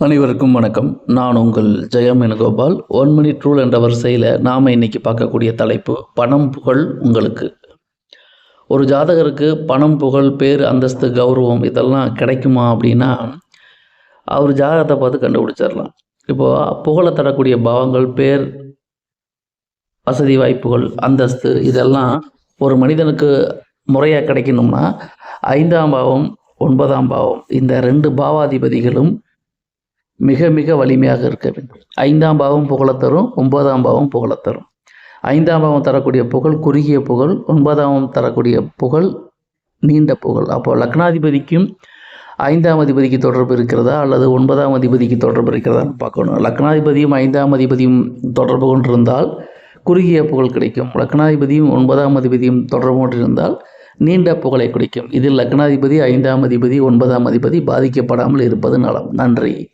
அனைவருக்கும் வணக்கம். நான் உங்கள் Jayam Venugopal one minute rule என்ற வரிசையில் நாம் இன்னைக்கு பார்க்கக்கூடிய தலைப்பு பணம் புகழ் உங்களுக்கு. ஒரு ஜாதகருக்கு பணம் புகழ் பேர் அந்தஸ்து கௌரவம் இதெல்லாம் கிடைக்குமா அப்படின்னா அவர் ஜாதகத்தை பார்த்து கண்டுபிடிச்சிடலாம். இப்போது புகழை தரக்கூடிய பாவங்கள் பேர் வசதி வாய்ப்புகள் அந்தஸ்து இதெல்லாம் ஒரு மனிதனுக்கு முறையாக கிடைக்கணும்னா ஐந்தாம் பாவம் ஒன்பதாம் பாவம் இந்த ரெண்டு பாவாதிபதிகளும் மிக மிக வலிமையாக இருக்க வேண்டும். ஐந்தாம் பாவம் புகழத் தரும் ஒன்பதாம் பாவம் புகழத் தரும். ஐந்தாம் பாவம் தரக்கூடிய புகழ் குறுகிய புகழ் ஒன்பதாம் தரக்கூடிய புகழ் நீண்ட புகழ். அப்போ லக்னாதிபதிக்கும் ஐந்தாம் அதிபதிக்கு தொடர்பு இருக்கிறதா அல்லது ஒன்பதாம் அதிபதிக்கு தொடர்பு இருக்கிறதான்னு பார்க்கணும். லக்னாதிபதியும் ஐந்தாம் அதிபதியும் தொடர்பு கொண்டிருந்தால் குறுகிய புகழ் கிடைக்கும். லக்னாதிபதியும் ஒன்பதாம் அதிபதியும் தொடர்பு கொண்டிருந்தால் நீண்ட புகழை கிடைக்கும். இதில் லக்னாதிபதி ஐந்தாம் அதிபதி ஒன்பதாம் அதிபதி பாதிக்கப்படாமல் இருப்பது நலம். நன்றி.